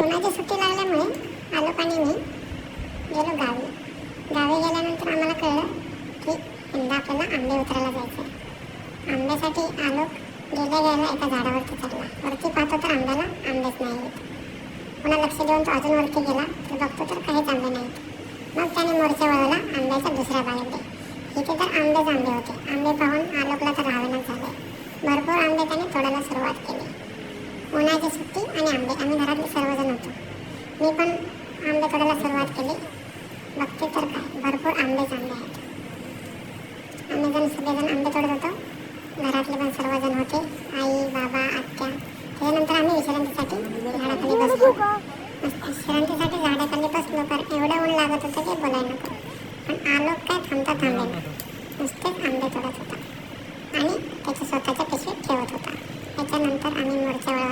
उन्हाची सुट्टी लागल्यामुळे आलो आणि मी गेलो गावी. गावी गेल्यानंतर आम्हाला कळलं की यंदा आपल्याला आंबे उतरायला जायचं आहे आंब्यासाठी आलो गेल्या गेला एका झाडावरती चढला. वरती पाहतो तर आंब्याला आंबेच नाही येत पुन्हा लक्ष देऊन तो अजून वरती गेला तर बघतो तर काहीच आंबे नाहीत. मग त्याने मोर्चा वळवला आंब्याच्या दुसऱ्या बागेत इथे तर आंबेच आंबे होते. आंबे पाहून आलोकला तर राहावेनाच झाले. भरपूर आंबे त्याने तोडायला सुरुवात केली. उन्हाची सुट्टी आणि आंबे. आम्ही घरातले सर्वजण होतो. मी पण आंबे तोडायला सुरुवात केली. बघते तर काय? भरपूर आंबेच आंबे आहेत. आम्ही जण सगळेजण आंबे तोडत होतो. घरातले पण सर्वजण होते. आई बाबा आत्या. त्याच्यानंतर आम्ही विश्रांतीसाठी झाडाखाली बसलो. विश्रांतीसाठी झाडाखाली बसलो पण एवढं ऊन लागत होतं की बोलायला नको. पण आलो काय थांबता थांबेना. नुसतेच आंबे तोडत होता. आणि त्याच्या स्वतःच्या पिशवीत ठेवत होता. त्याच्यानंतर आम्ही मोर्चा वळवला.